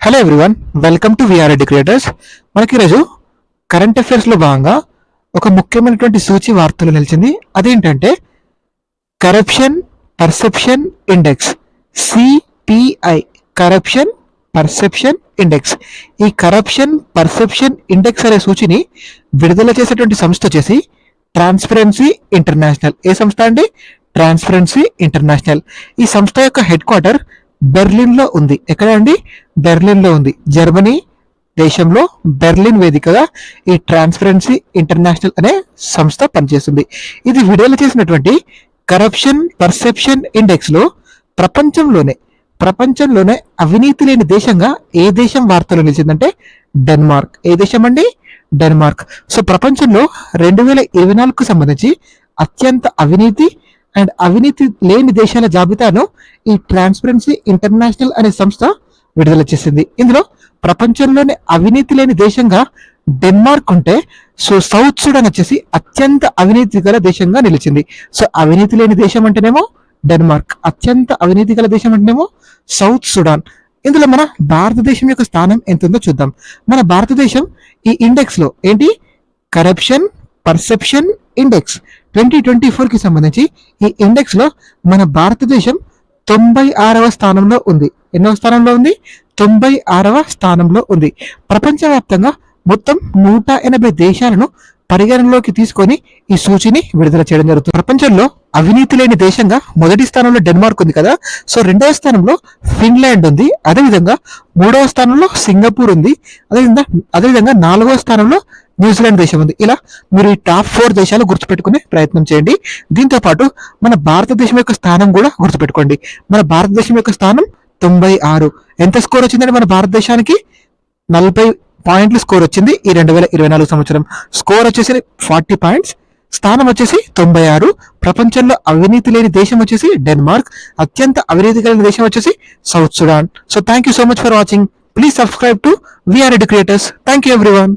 Hello everyone welcome to VR creators మనకి ఈరోజు current అఫైర్స్లో భాగంగా ఒక ముఖ్యమైనటువంటి సూచి వార్తలు నిలిచింది. అదేంటంటే corruption perception index CPI corruption perception index ఈ కరప్షన్ పర్సెప్షన్ ఇండెక్స్ అనే సూచిని విడుదల చేసేటువంటి సంస్థ వచ్చేసి ట్రాన్స్పరెన్సీ ఇంటర్నేషనల్ ఏ సంస్థ అండి? ట్రాన్స్పరెన్సీ ఇంటర్నేషనల్ ఈ సంస్థ యొక్క హెడ్ క్వార్టర్ బెర్లిన్లో ఉంది. ఎక్కడ అండి? బెర్లిన్లో ఉంది. జర్మనీ దేశంలో బెర్లిన్ వేదికగా ఈ ట్రాన్స్పరెన్సీ ఇంటర్నేషనల్ అనే సంస్థ పనిచేస్తుంది. ఇది విడుదల చేసినటువంటి కరప్షన్ పర్సెప్షన్ ఇండెక్స్లో ప్రపంచంలోనే ప్రపంచంలోనే అవినీతి లేని దేశంగా ఏ దేశం వార్తలు నిలిచిందంటే డెన్మార్క్. ఏ దేశం అండి? డెన్మార్క్. సో ప్రపంచంలో రెండు వేల ఇరవై నాలుగుకు సంబంధించి అత్యంత అవినీతి అండ్ అవినీతి లేని దేశాల జాబితాను ఈ ట్రాన్స్పరెన్సీ ఇంటర్నేషనల్ అనే సంస్థ విడుదల చేసింది. ఇందులో ప్రపంచంలోనే అవినీతి లేని దేశంగా డెన్మార్క్ ఉంటే సో సౌత్ సూడాన్ వచ్చేసి అత్యంత అవినీతి గల దేశంగా నిలిచింది. సో అవినీతి లేని దేశం అంటేనేమో డెన్మార్క్ అత్యంత అవినీతి గల దేశం అంటేనేమో సౌత్ సూడాన్. ఇందులో మన భారతదేశం యొక్క స్థానం ఎంత ఉందో చూద్దాం. మన భారతదేశం ఈ ఇండెక్స్లో ఏంటి? Corruption perception index twenty twenty ఫోర్కి సంబంధించి ఈ ఇండెక్స్లో మన భారతదేశం తొంభై ఆరవ స్థానంలో ఉంది. ఎన్నో స్థానంలో ఉంది? తొంభై ఆరవ స్థానంలో ఉంది. ప్రపంచవ్యాప్తంగా మొత్తం నూట ఎనభై దేశాలను పరిగణనలోకి తీసుకొని ఈ సూచిని విడుదల చేయడం జరుగుతుంది. ప్రపంచంలో అవినీతి లేని దేశంగా మొదటి స్థానంలో డెన్మార్క్ ఉంది కదా. సో రెండవ స్థానంలో ఫిన్లాండ్ ఉంది. అదేవిధంగా మూడవ స్థానంలో సింగపూర్ ఉంది. అదేవిధంగా అదేవిధంగా నాలుగవ స్థానంలో న్యూజిలాండ్ దేశం ఉంది. ఇలా మీరు ఈ టాప్ ఫోర్ దేశాలు గుర్తుపెట్టుకునే ప్రయత్నం చేయండి. దీంతో పాటు మన భారతదేశం యొక్క స్థానం కూడా గుర్తుపెట్టుకోండి. మన భారతదేశం యొక్క స్థానం తొంభై ఆరు. ఎంత స్కోర్ వచ్చిందండి మన భారతదేశానికి నలభై పాయింట్లు స్కోర్ వచ్చింది ఈ రెండు వేల ఇరవై నాలుగు సంవత్సరం. స్కోర్ వచ్చేసి ఫార్టీ పాయింట్స్ స్థానం వచ్చేసి తొంభై ఆరు. ప్రపంచంలో అవినీతి లేని దేశం వచ్చేసి డెన్మార్క్. అత్యంత అవినీతి కలిగిన దేశం వచ్చేసి South Sudan. So thank you so much for watching please subscribe to Ed creators thank you everyone